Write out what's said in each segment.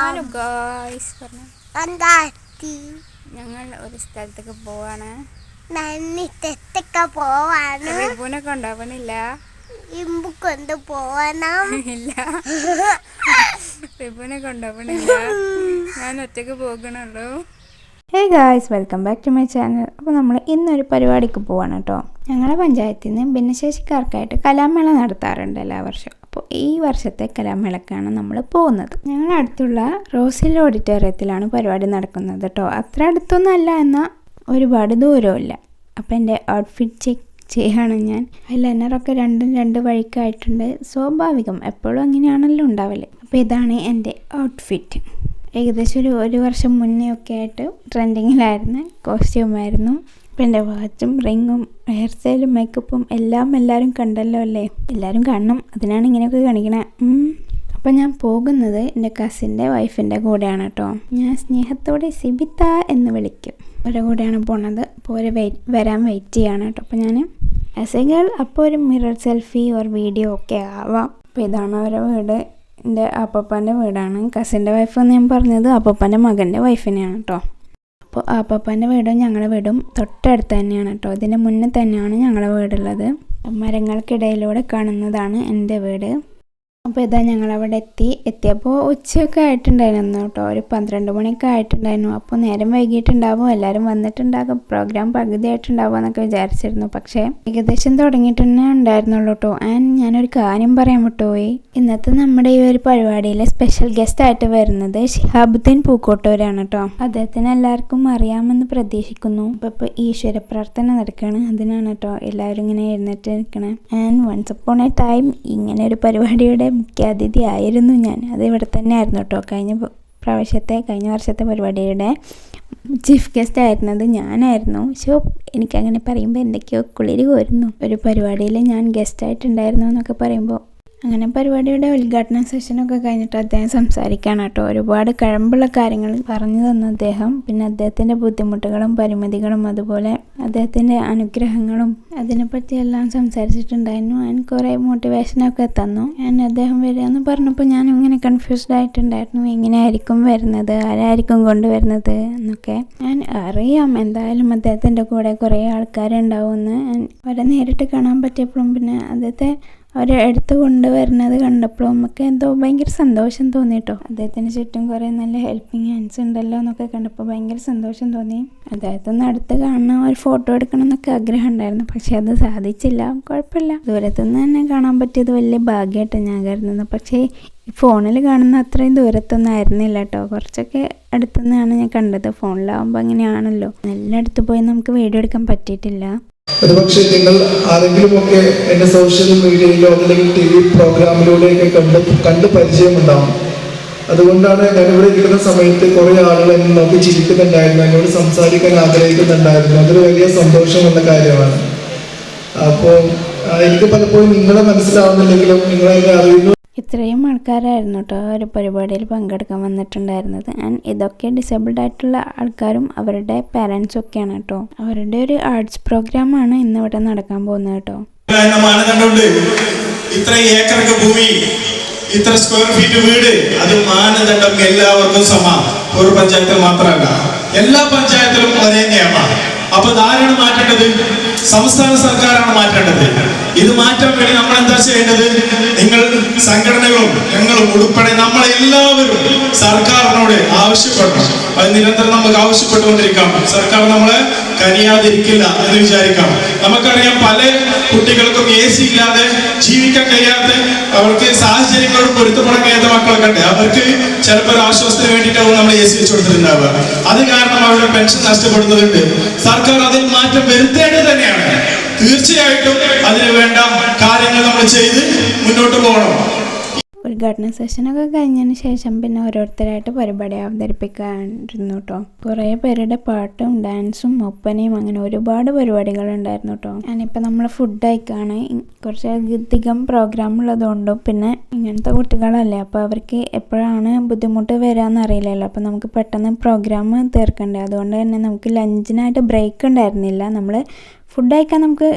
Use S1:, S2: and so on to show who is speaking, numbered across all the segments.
S1: Hello guys പറഞ്ഞു. ഞങ്ങൾ ഒരു സ്ഥലത്തേക്ക് പോവാണ്.
S2: പോവാണ്.
S1: റിബുനെ കൊണ്ടുപോകണില്ല
S2: ഇമ്പു കൊണ്ട് പോവണം.
S1: ഇല്ല. റിബുനെ കൊണ്ടുപോകണില്ല ഞാൻ ഒറ്റയ്ക്ക് പോകണുള്ളൂ hey guys welcome back to my channel അപ്പോൾ നമ്മൾ ഇന്നൊരു പരിപാടിക്ക് പോവാണ് കേട്ടോ. ഞങ്ങളുടെ പഞ്ചായത്തിൽ നിന്ന് ഭിന്നശേഷിക്കാർക്കായിട്ട് കലാമേള നടത്താറുണ്ട് എല്ലാ വർഷവും. അപ്പോൾ ഈ വർഷത്തെ കലാമേളക്കാണ് നമ്മൾ പോകുന്നത്. ഞങ്ങളുടെ അടുത്തുള്ള റോസിൽ ഓഡിറ്റോറിയത്തിലാണ് പരിപാടി നടക്കുന്നത് കേട്ടോ. അത്ര അടുത്തൊന്നും അല്ല എന്നാൽ ഒരുപാട് ദൂരമില്ല അപ്പോൾ എന്റെ ഔട്ട്ഫിറ്റ് ചെക്ക് ചെയ്യാണ് ഞാൻ. ലൈനറൊക്കെ രണ്ടും രണ്ട് വഴിക്കായിട്ടുണ്ട്. സ്വാഭാവികം എപ്പോഴും അങ്ങനെയാണല്ലോ ഉണ്ടാവൽ. അപ്പോൾ ഇതാണ് എന്റെ ഔട്ട്ഫിറ്റ് ഏകദേശം ഒരു ഒരു വർഷം മുന്നേ ഒക്കെ ആയിട്ട് ട്രെൻഡിങ്ങിലായിരുന്ന കോസ്റ്റ്യൂമായിരുന്നു എന്റെ വാച്ചും റിങ്ങും ഹെയർ സ്റ്റൈലും മേക്കപ്പും എല്ലാം എല്ലാവരും കണ്ടല്ലോ അല്ലേ? എല്ലാവരും കാണണം. അതിനാണ് ഇങ്ങനെയൊക്കെ കാണിക്കണേ. അപ്പം ഞാൻ പോകുന്നത് എന്റെ കസിന്റെ വൈഫിന്റെ കൂടെയാണ് കേട്ടോ ഞാൻ സ്നേഹത്തോടെ സിബിത്ത എന്ന് വിളിക്കും. അവരുടെ കൂടെയാണ് പോണത്. അപ്പോൾ ഒരു വെയിറ്റ് വരാൻ വെയിറ്റ് ചെയ്യാണ് കേട്ടോ അപ്പോൾ ഞാൻ ആസ് എ ഗേൾ അപ്പോൾ ഒരു മിറർ സെൽഫി ഓർ വീഡിയോ ഒക്കെ ആവാം. അപ്പോൾ ഇതാണ് അവരുടെ വീട്. എന്റെ അപ്പപ്പാന്റെ വീടാണ്. കസിന്റെ വൈഫ് എന്ന് ഞാൻ പറഞ്ഞത് അപ്പപ്പാന്റെ മകന്റെ വൈഫിനെയാണ് കേട്ടോ അപ്പോൾ അപ്പാപ്പന്റെ വീടും ഞങ്ങളുടെ വീടും തൊട്ടടുത്ത് തന്നെയാണ് കേട്ടോ. ഇതിന്റെ മുന്നേ തന്നെയാണ് ഞങ്ങളുടെ വീടുള്ളത്. മരങ്ങൾക്കിടയിലൂടെ കാണുന്നതാണ് എന്റെ വീട്. അപ്പോൾ ഇതാ ഞങ്ങളവിടെ എത്തി. എത്തിയപ്പോൾ ഉച്ചയൊക്കെ ആയിട്ടുണ്ടായിരുന്നു കേട്ടോ. ഒരു പന്ത്രണ്ട് മണിയൊക്കെ ആയിട്ടുണ്ടായിരുന്നു. അപ്പോൾ നേരം വൈകിട്ടുണ്ടാവും എല്ലാവരും വന്നിട്ടുണ്ടാകും. പ്രോഗ്രാം പകുതിയായിട്ടുണ്ടാവും എന്നൊക്കെ വിചാരിച്ചിരുന്നു. പക്ഷേ ഏകദേശം തുടങ്ങിയിട്ട് തന്നെ ഉണ്ടായിരുന്നുള്ളൂ കേട്ടോ. ആൻഡ് ഞാനൊരു കാര്യം പറയാൻ വിട്ടുപോയി. ഇന്നത്തെ നമ്മുടെ ഈ ഒരു പരിപാടിയിലെ സ്പെഷ്യൽ ഗസ്റ്റ് ആയിട്ട് വരുന്നത് ഷിഹാബുദ്ദീൻ പൂക്കോട്ടൂരാണ് കേട്ടോ. അദ്ദേഹത്തിന് എല്ലാവർക്കും അറിയാമെന്ന് പ്രതീക്ഷിക്കുന്നു. അപ്പോൾ ഇപ്പോൾ ഈശ്വര പ്രാർത്ഥന നടക്കുകയാണ് അതിനാണ് കേട്ടോ എല്ലാവരും ഇങ്ങനെ എഴുന്നേറ്റ് നിൽക്കണേ. And once upon a time ഇങ്ങനെ ഒരു പരിപാടിയുടെ മുഖ്യാതിഥി ആയിരുന്നു ഞാൻ. അത് ഇവിടെ തന്നെ ആയിരുന്നു കേട്ടോ. കഴിഞ്ഞ പ്രാവശ്യത്തെ കഴിഞ്ഞ വർഷത്തെ പരിപാടിയുടെ ചീഫ് ഗസ്റ്റ് ആയിരുന്നത് ഞാനായിരുന്നു. പക്ഷേ എനിക്കങ്ങനെ പറയുമ്പോൾ എന്തൊക്കെയോ കുളിരി കോരുന്നു. ഒരു പരിപാടിയിൽ ഞാൻ ഗസ്റ്റായിട്ടുണ്ടായിരുന്നു എന്നൊക്കെ പറയുമ്പോൾ അങ്ങനെ പരിപാടിയുടെ ഉദ്ഘാടന സെഷനൊക്കെ കഴിഞ്ഞിട്ട് അദ്ദേഹം സംസാരിക്കുകയാണ് കേട്ടോ. ഒരുപാട് കഴമ്പുള്ള കാര്യങ്ങൾ പറഞ്ഞു തന്നു അദ്ദേഹം. പിന്നെ അദ്ദേഹത്തിന്റെ ബുദ്ധിമുട്ടുകളും പരിമിതികളും അതുപോലെ അദ്ദേഹത്തിന്റെ അനുഗ്രഹങ്ങളും അതിനെപ്പറ്റിയെല്ലാം സംസാരിച്ചിട്ടുണ്ടായിരുന്നു. ഞാൻ കുറേ മോട്ടിവേഷനൊക്കെ തന്നു. ഞാൻ അദ്ദേഹം വരികയെന്ന് പറഞ്ഞപ്പോൾ ഞാൻ ഇങ്ങനെ കൺഫ്യൂസ്ഡ് ആയിട്ടുണ്ടായിരുന്നു. എങ്ങനെയായിരിക്കും വരുന്നത്? ആരായിരിക്കും കൊണ്ടുവരുന്നത് എന്നൊക്കെ. ഞാൻ അറിയാം എന്തായാലും അദ്ദേഹത്തിന്റെ കൂടെ കുറേ ആൾക്കാരുണ്ടാവുമെന്ന്. അവരെ നേരിട്ട് കാണാൻ പറ്റിയപ്പോഴും പിന്നെ അദ്ദേഹത്തെ അവരെ എടുത്ത് കൊണ്ടുവരുന്നത് കണ്ടപ്പോൾ നമുക്ക് എന്തോ ഭയങ്കര സന്തോഷം തോന്നി കേട്ടോ അദ്ദേഹത്തിന് ചുറ്റും കുറേ നല്ല ഹെൽപ്പിംഗ് ഹാൻഡ്സ് ഉണ്ടല്ലോ എന്നൊക്കെ കണ്ടപ്പോൾ ഭയങ്കര സന്തോഷം തോന്നി. അദ്ദേഹത്തെ അടുത്ത് കാണണം ഒരു ഫോട്ടോ എടുക്കണം എന്നൊക്കെ ആഗ്രഹം ഉണ്ടായിരുന്നു. പക്ഷെ അത് സാധിച്ചില്ല. കുഴപ്പമില്ല. ദൂരത്തു നിന്ന് തന്നെ കാണാൻ പറ്റിയത് വലിയ ഭാഗ്യമായിട്ട് ഞാൻ കരുതുന്നത്. പക്ഷേ ഫോണിൽ കാണുന്ന അത്രയും ദൂരത്തൊന്നും ആയിരുന്നില്ല കേട്ടോ. കുറച്ചൊക്കെ അടുത്തുനിന്നാണ് ഞാൻ കണ്ടത്. ഫോണിലാവുമ്പോൾ അങ്ങനെയാണല്ലോ. നല്ല അടുത്ത് പോയി നമുക്ക് വീഡിയോ എടുക്കാൻ പറ്റിയിട്ടില്ല.
S3: ഒരുപക്ഷെ നിങ്ങൾ ആരെങ്കിലുമൊക്കെ എന്റെ സോഷ്യൽ മീഡിയയിലോ അല്ലെങ്കിൽ ടി വി പ്രോഗ്രാമിലൂടെയൊക്കെ കണ്ട് കണ്ട് പരിചയമുണ്ടാവും. അതുകൊണ്ടാണ് ഞാനിവിടെ ഇരിക്കുന്ന സമയത്ത് കുറേ ആളുകൾ എന്നെ നോക്കി ചിരിക്കുന്നുണ്ടായിരുന്നു എന്നോട് സംസാരിക്കാൻ ആഗ്രഹിക്കുന്നുണ്ടായിരുന്നു. അതൊരു വലിയ സന്തോഷമുള്ള കാര്യമാണ്. അപ്പോൾ എനിക്ക് പലപ്പോഴും നിങ്ങളെ മനസ്സിലാവുന്നില്ലെങ്കിലും നിങ്ങളെ അറിയുന്നു
S1: ഇത്രയും ആൾക്കാരായിരുന്നു കേട്ടോ ഒരു പരിപാടിയിൽ പങ്കെടുക്കാൻ വന്നിട്ടുണ്ടായിരുന്നത്. ആൻഡ് ഇതൊക്കെ ഡിസേബിൾഡ് ആയിട്ടുള്ള ആൾക്കാരും അവരുടെ പാരൻസും ഒക്കെയാണ് കേട്ടോ അവരുടെ ഒരു ആർട്സ് പ്രോഗ്രാമാണ് ഇന്ന് ഇവിടെ നടക്കാൻ പോകുന്നത് കേട്ടോ
S4: ഇത്ര ഭൂമി ഇത്ര സ്ക്വയർ ഫീറ്റ് വീട് അത് മാനദണ്ഡം എല്ലാവർക്കും സമാ. ഒരു പഞ്ചായത്തിൽ മാത്രമല്ല എല്ലാ പഞ്ചായത്തിലും ഒരേ നിയമമാണ് അപ്പൊ ധാരണ മാറ്റേണ്ടത്? സംസ്ഥാന സർക്കാരാണ് മാറ്റേണ്ടത്. ഇത് മാറ്റാൻ വേണ്ടി നമ്മൾ എന്താ ചെയ്യേണ്ടത്? നിങ്ങൾ സംഘടനകളും ഞങ്ങളും ഉൾപ്പെടെ നമ്മളെല്ലാവരും സർക്കാരിനോട് ആവശ്യപ്പെടണം. അത് നിരന്തരം നമുക്ക് ആവശ്യപ്പെട്ടുകൊണ്ടിരിക്കാം. സർക്കാർ നമ്മളെ കനിയാതിരിക്കില്ല എന്ന് വിചാരിക്കാം. നമുക്കറിയാം പല കുട്ടികൾക്കും എ സി ഇല്ലാതെ ജീവിക്കാൻ കഴിയാതെ അവർക്ക് സാഹചര്യങ്ങളോട് പൊരുത്തപ്പെടാൻ കഴിയാത്ത മക്കളൊക്കെ ഉണ്ട്. അവർക്ക് ചിലപ്പോൾ ഒരു ആശ്വാസത്തിന് വേണ്ടിയിട്ടാവും നമ്മൾ എ സി വെച്ച് കൊടുത്തിട്ടുണ്ടാവുക. അത് കാരണം അവരുടെ പെൻഷൻ നഷ്ടപ്പെടുന്നതുണ്ട്. സർക്കാർ തന്നെയാണ് തീർച്ചയായിട്ടും അതിനു വേണ്ട കാര്യങ്ങൾ നമ്മൾ ചെയ്ത് മുന്നോട്ട് പോകണം.
S1: ഉദ്ഘാടന സെഷനൊക്കെ കഴിഞ്ഞതിന് ശേഷം പിന്നെ ഓരോരുത്തരായിട്ട് പരിപാടി അവതരിപ്പിക്കാണ്ടിരുന്നു കേട്ടോ കുറേ പേരുടെ പാട്ടും ഡാൻസും ഒപ്പനയും അങ്ങനെ ഒരുപാട് പരിപാടികൾ ഉണ്ടായിരുന്നു കേട്ടോ ഞാനിപ്പോൾ നമ്മൾ ഫുഡ് കഴിക്കാണ് കുറച്ച് അധികം പ്രോഗ്രാം ഉള്ളതുകൊണ്ടും പിന്നെ ഇങ്ങനത്തെ കുട്ടികളല്ലേ അപ്പോൾ അവർക്ക് എപ്പോഴാണ് ബുദ്ധിമുട്ട് വരാമെന്ന് അറിയില്ലല്ലോ. അപ്പോൾ നമുക്ക് പെട്ടെന്ന് പ്രോഗ്രാം തീർക്കണ്ടേ. അതുകൊണ്ട് തന്നെ നമുക്ക് ലഞ്ചിനായിട്ട് ബ്രേക്ക് ഉണ്ടായിരുന്നില്ല. നമ്മൾ ഫുഡ് കഴിക്കാൻ നമുക്ക്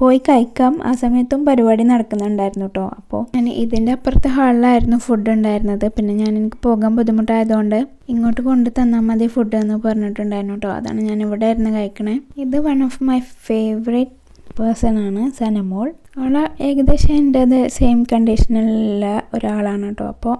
S1: പോയി കഴിക്കാം. ആ സമയത്തും പരിപാടി നടക്കുന്നുണ്ടായിരുന്നു കേട്ടോ അപ്പോൾ ഞാൻ ഇതിന്റെ അപ്പുറത്തെ ഹാളിലായിരുന്നു ഫുഡ് ഉണ്ടായിരുന്നത്. പിന്നെ ഞാൻ എനിക്ക് പോകാൻ ബുദ്ധിമുട്ടായതുകൊണ്ട് ഇങ്ങോട്ട് കൊണ്ട് തന്നാൽ മതി ഫുഡ് എന്ന് പറഞ്ഞിട്ടുണ്ടായിരുന്നു കേട്ടോ അതാണ് ഞാൻ ഇവിടെ ഇരുന്ന് കഴിക്കണേ. ഇത് one of my favourite person ആണ് സനമോൾ. അവൾ ഏകദേശം എന്റെ സെയിം കണ്ടീഷനിലുള്ള ഒരാളാണ് കേട്ടോ അപ്പോൾ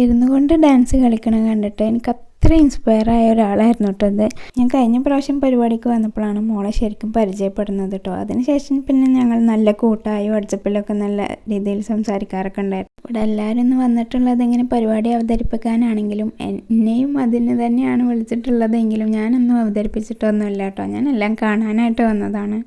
S1: ഇരുന്നു കൊണ്ട് ഡാൻസ് കളിക്കണം കണ്ടിട്ട് എനിക്ക് അത്ര ഇൻസ്പയർ ആയ ഒരാളായിരുന്നു കേട്ടോ ഇത്. ഞാൻ കഴിഞ്ഞ പ്രാവശ്യം പരിപാടിക്ക് വന്നപ്പോഴാണ് മോളെ ശരിക്കും പരിചയപ്പെടുന്നത് കേട്ടോ. അതിനുശേഷം പിന്നെ ഞങ്ങൾ നല്ല കൂട്ടായി വാട്സപ്പിലൊക്കെ നല്ല രീതിയിൽ സംസാരിക്കാറൊക്കെ ഉണ്ടായിരുന്നു. ഇവിടെ എല്ലാവരും ഒന്ന് വന്നിട്ടുള്ളത് ഇങ്ങനെ പരിപാടി അവതരിപ്പിക്കാനാണെങ്കിലും എന്നെയും അതിന് തന്നെയാണ് വിളിച്ചിട്ടുള്ളതെങ്കിലും ഞാനൊന്നും അവതരിപ്പിച്ചിട്ടൊന്നുമില്ല കേട്ടോ. ഞാൻ എല്ലാം കാണാനായിട്ട് വന്നതാണ്.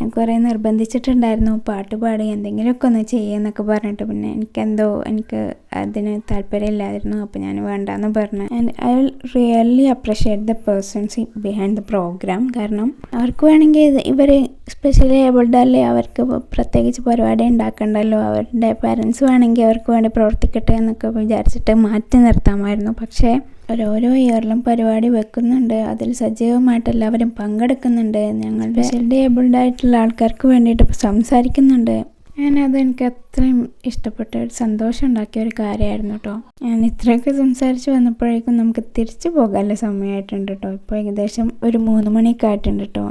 S1: എന്നെ കുറേ നിർബന്ധിച്ചിട്ടുണ്ടായിരുന്നു. പാട്ട് പാടി എന്തെങ്കിലുമൊക്കെ ഒന്ന് ചെയ്യുമെന്നൊക്കെ പറഞ്ഞിട്ട് പിന്നെ എനിക്കെന്തോ എനിക്ക് അതിന് താല്പര്യമില്ലായിരുന്നു. അപ്പോൾ ഞാൻ വേണ്ടാന്ന് പറഞ്ഞു. And I will really appreciate the persons behind the programme കാരണം അവർക്ക് വേണമെങ്കിൽ ഇവർ സ്പെഷ്യലി ഏബിൾഡ് അല്ലേ അവർക്ക് പ്രത്യേകിച്ച് പരിപാടി ഉണ്ടാക്കണ്ടല്ലോ. അവരുടെ പാരൻസ് വേണമെങ്കിൽ അവർക്ക് വേണ്ടി പ്രവർത്തിക്കട്ടെ എന്നൊക്കെ വിചാരിച്ചിട്ട് മാറ്റി നിർത്താമായിരുന്നു. പക്ഷേ ഓരോരോ ഇയറിലും പരിപാടി വെക്കുന്നുണ്ട്. അതിൽ സജീവമായിട്ട് എല്ലാവരും പങ്കെടുക്കുന്നുണ്ട്. ഞങ്ങളുടെ ഏബിൾഡ് ആയിട്ടുള്ള ആൾക്കാർക്ക് വേണ്ടിയിട്ട് സംസാരിക്കുന്നുണ്ട്. ഞാനത് എനിക്ക് അത്രയും ഇഷ്ടപ്പെട്ട ഒരു സന്തോഷം ഉണ്ടാക്കിയ ഒരു കാര്യമായിരുന്നു കേട്ടോ ഞാൻ ഇത്രയൊക്കെ സംസാരിച്ച് വന്നപ്പോഴേക്കും നമുക്ക് തിരിച്ചു പോകാനുള്ള സമയമായിട്ടുണ്ട് കേട്ടോ ഇപ്പോൾ ഏകദേശം ഒരു മൂന്ന് മണിയൊക്കെ ആയിട്ടുണ്ട് കേട്ടോ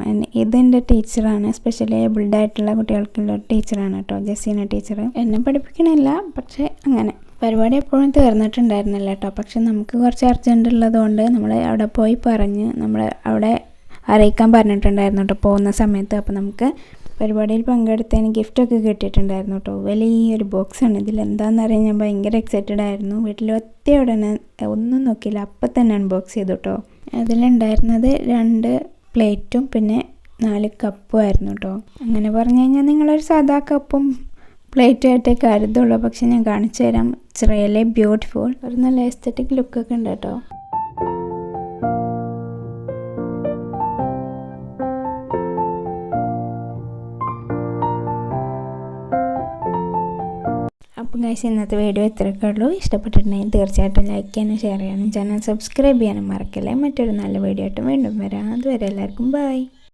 S1: ഇതെന്റെ ടീച്ചറാണ്. സ്പെഷ്യലി ഏബിൾഡ് ആയിട്ടുള്ള കുട്ടികൾക്കുള്ള ടീച്ചറാണ് കേട്ടോ ജസീന ടീച്ചർ എന്നെ പഠിപ്പിക്കണില്ല. പക്ഷേ അങ്ങനെ. പരിപാടി എപ്പോഴും തീർന്നിട്ടുണ്ടായിരുന്നില്ല കേട്ടോ. പക്ഷെ നമുക്ക് കുറച്ച് അർജന്റ് ഉള്ളതുകൊണ്ട് നമ്മൾ അവിടെ പോയി പറഞ്ഞ് നമ്മൾ അവിടെ അറിയിക്കാൻ പറഞ്ഞിട്ടുണ്ടായിരുന്നു കേട്ടോ പോകുന്ന സമയത്ത്. അപ്പോൾ നമുക്ക് പരിപാടിയിൽ പങ്കെടുത്തതിന് ഗിഫ്റ്റൊക്കെ കിട്ടിയിട്ടുണ്ടായിരുന്നു കേട്ടോ. വലിയൊരു ബോക്സാണ് ഇതിൽ എന്താണെന്നറിയാൻ ഞാൻ ഭയങ്കര എക്സൈറ്റഡ് ആയിരുന്നു. വീട്ടിൽ ഒറ്റ ഉടനെ ഒന്നും നോക്കിയില്ല. അപ്പം തന്നെ അൺബോക്സ് ചെയ്തു കേട്ടോ. അതിലുണ്ടായിരുന്നത് രണ്ട് പ്ലേറ്റും പിന്നെ നാല് കപ്പും ആയിരുന്നു കേട്ടോ. അങ്ങനെ പറഞ്ഞു കഴിഞ്ഞാൽ നിങ്ങളൊരു സാധാ കപ്പും പ്ലേറ്റും ആയിട്ടേ കരുതുള്ളൂ. പക്ഷെ ഞാൻ കാണിച്ചു തരാം. ഇറ്റ്സ് റിയലി ബ്യൂട്ടിഫുൾ ഒരു നല്ല എസ്തറ്റിക് ലുക്കൊക്കെ ഉണ്ട് കേട്ടോ. അപ്പം ഗൈസ് ഇന്നത്തെ വീഡിയോ ഇത്രയൊക്കെ ഉള്ളൂ. ഇഷ്ടപ്പെട്ടിട്ടുണ്ടെങ്കിൽ തീർച്ചയായിട്ടും ലൈക്ക് ചെയ്യാനും ഷെയർ ചെയ്യാനും ചാനൽ സബ്സ്ക്രൈബ് ചെയ്യാനും മറക്കല്ലേ? മറ്റൊരു നല്ല വീഡിയോ ആയിട്ട് വീണ്ടും വരാം. അതുവരെ എല്ലാവർക്കും ബൈ